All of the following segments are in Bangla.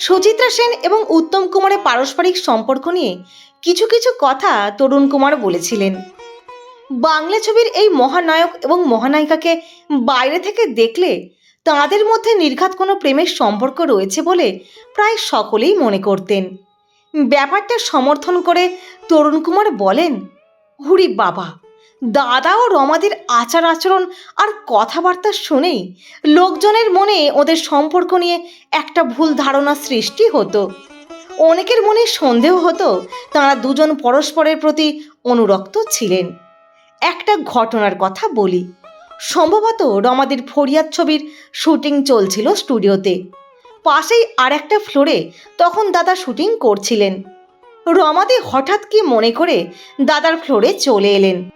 সুচিত্রা সেন এবং উত্তম কুমারের পারস্পরিক সম্পর্ক নিয়ে কিছু কিছু কথা তরুণ কুমার বলেছিলেন। বাংলা ছবির এই মহানায়ক এবং মহানায়িকাকে বাইরে থেকে দেখলে তাঁদের মধ্যে নির্ঘাত কোনো প্রেমের সম্পর্ক রয়েছে বলে প্রায় সকলেই মনে করতেন। ব্যাপারটা সমর্থন করে তরুণ কুমার বলেন হুরি বাবা দাদা ও রমাদের আচার আচরণ আর কথাবার্তা শুনেই লোকজনের মনে ওদের সম্পর্ক নিয়ে একটা ভুল ধারণা সৃষ্টি হতো। অনেকের মনে সন্দেহ হতো তাঁরা দুজন পরস্পরের প্রতি অনুরক্ত ছিলেন। একটা ঘটনার কথা বলি। সম্ভবত রমাদের ফরিয়াদ ছবির শুটিং চলছিল স্টুডিওতে। পাশেই আর একটা ফ্লোরে তখন দাদা শুটিং করছিলেন। রমাদি হঠাৎ কি মনে করে দাদার ফ্লোরে চলে এলেন।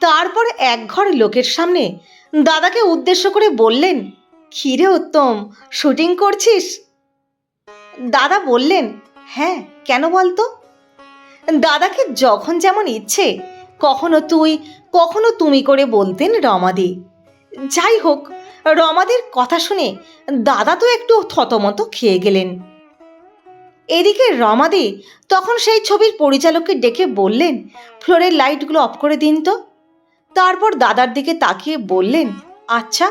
তারপর এক ঘর লোকের সামনে দাদাকে উদ্দেশ্য করে বললেন খিরে উত্তম শুটিং করছিস? দাদা বললেন হ্যাঁ কেন বলতো? দাদাকে যখন যেমন ইচ্ছে, কখনো তুই, কখনো তুমি করে বলতেন রমাদি। যাই হোক, রমাদের কথা শুনে দাদা তো একটু থতমত খেয়ে গেলেন। এদিকে রমাদি তখন সেই ছবির পরিচালককে ডেকে বললেন, ফ্লোরের লাইটগুলো অফ করে দিন তো। তারপর দাদার দিকে তাকিয়ে বললেন আচ্ছা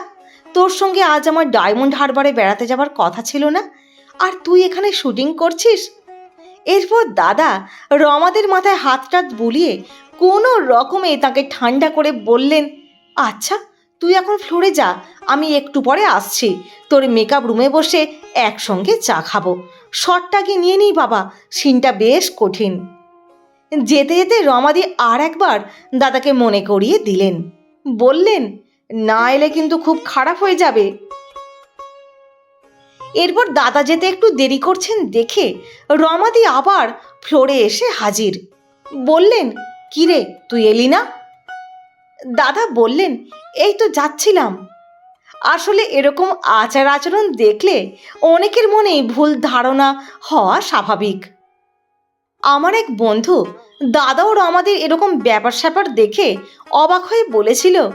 তোর সঙ্গে আজ আমার ডায়মন্ড হারবারে বেড়াতে যাবার কথা ছিল না? আর তুই এখানে শুটিং করছিস? এরপর দাদা রমাদের মাথায় হাত টাত বুলিয়ে কোনো রকমে তাকে ঠান্ডা করে বললেন আচ্ছা তুই এখন ফ্লোরে যা, আমি একটু পরে আসছি। তোর মেকআপ রুমে বসে একসঙ্গে চা খাব। শটটাকে নিয়ে নিই বাবা, সিনটা বেশ কঠিন। যেতে যেতে রমাদি আর একবার দাদাকে মনে করিয়ে দিলেন। বললেন, না এলে কিন্তু খুব খারাপ হয়ে যাবে। এরপর দাদা যেতে একটু দেরি করছেন দেখে রমাদি আবার ফ্লোরে এসে হাজির। বললেন কিরে তুই এলি না? দাদা বললেন, এই তো যাচ্ছিলাম। আসলে এরকম আচার আচরণ দেখলে অনেকের মনেই ভুল ধারণা হওয়া স্বাভাবিক। আমার এক বন্ধু দাদা দাদাও আমাদের এরকম ব্যাপার স্যাপার দেখে অবাক হয়ে বলেছিল,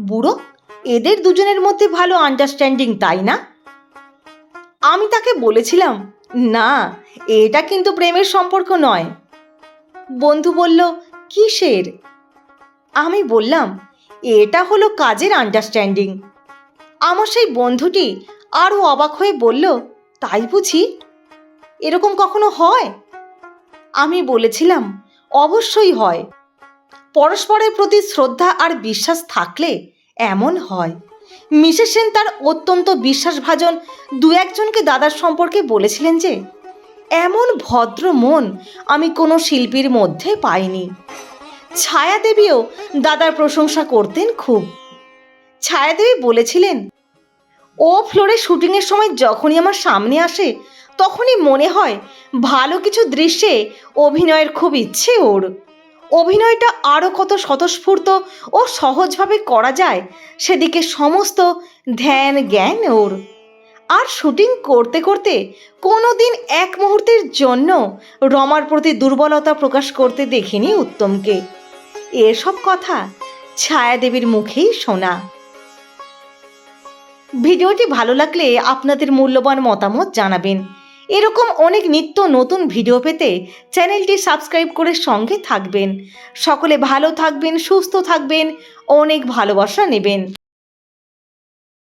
বুড়ো, এদের দুজনের মধ্যে ভালো আন্ডারস্ট্যান্ডিং তাই না? আমি তাকে বলেছিলাম, না, এটা কিন্তু প্রেমের সম্পর্ক নয়। বন্ধু বলল, কিসের? আমি বললাম, এটা হলো কাজের আন্ডারস্ট্যান্ডিং আমার সেই বন্ধুটি আরও অবাক হয়ে বলল, তাই বুঝি? এরকম কখনো হয়? আমি বলেছিলাম, অবশ্যই হয়। পরস্পরের প্রতি শ্রদ্ধা আর বিশ্বাস থাকলে এমন হয়। মিসেস সেন তার অত্যন্ত বিশ্বাসভাজন দু একজনকে দাদার সম্পর্কে বলেছিলেন যে, এমন ভদ্র মন আমি কোনো শিল্পীর মধ্যে পাইনি। ছায়াদেবীও দাদার প্রশংসা করতেন খুব। ছায়াদেবী বলেছিলেন ও ফ্লোরে শুটিংয়ের সময় যখনই আমার সামনে আসে, তখনই মনে হয় ভালো কিছু দৃশ্যে অভিনয়ের খুব ইচ্ছে ওর। অভিনয়টা আরও কত স্বতঃস্ফূর্ত ও সহজভাবে করা যায়, সেদিকে সমস্ত ধ্যান জ্ঞান ওর। আর শুটিং করতে করতে কোনো দিন এক মুহূর্তের জন্য রমার প্রতি দুর্বলতা প্রকাশ করতে দেখিনি উত্তমকে। এসব কথা ছায়াদেবীর মুখেই শোনা। ভিডিওটি ভালো লাগলে আপনাদের মূল্যবান মতামত জানাবেন। এরকম অনেক নিত্য নতুন ভিডিও পেতে চ্যানেলটি সাবস্ক্রাইব করে সঙ্গে থাকবেন। সকলে ভালো থাকবেন, সুস্থ থাকবেন, অনেক ভালোবাসা নেবেন।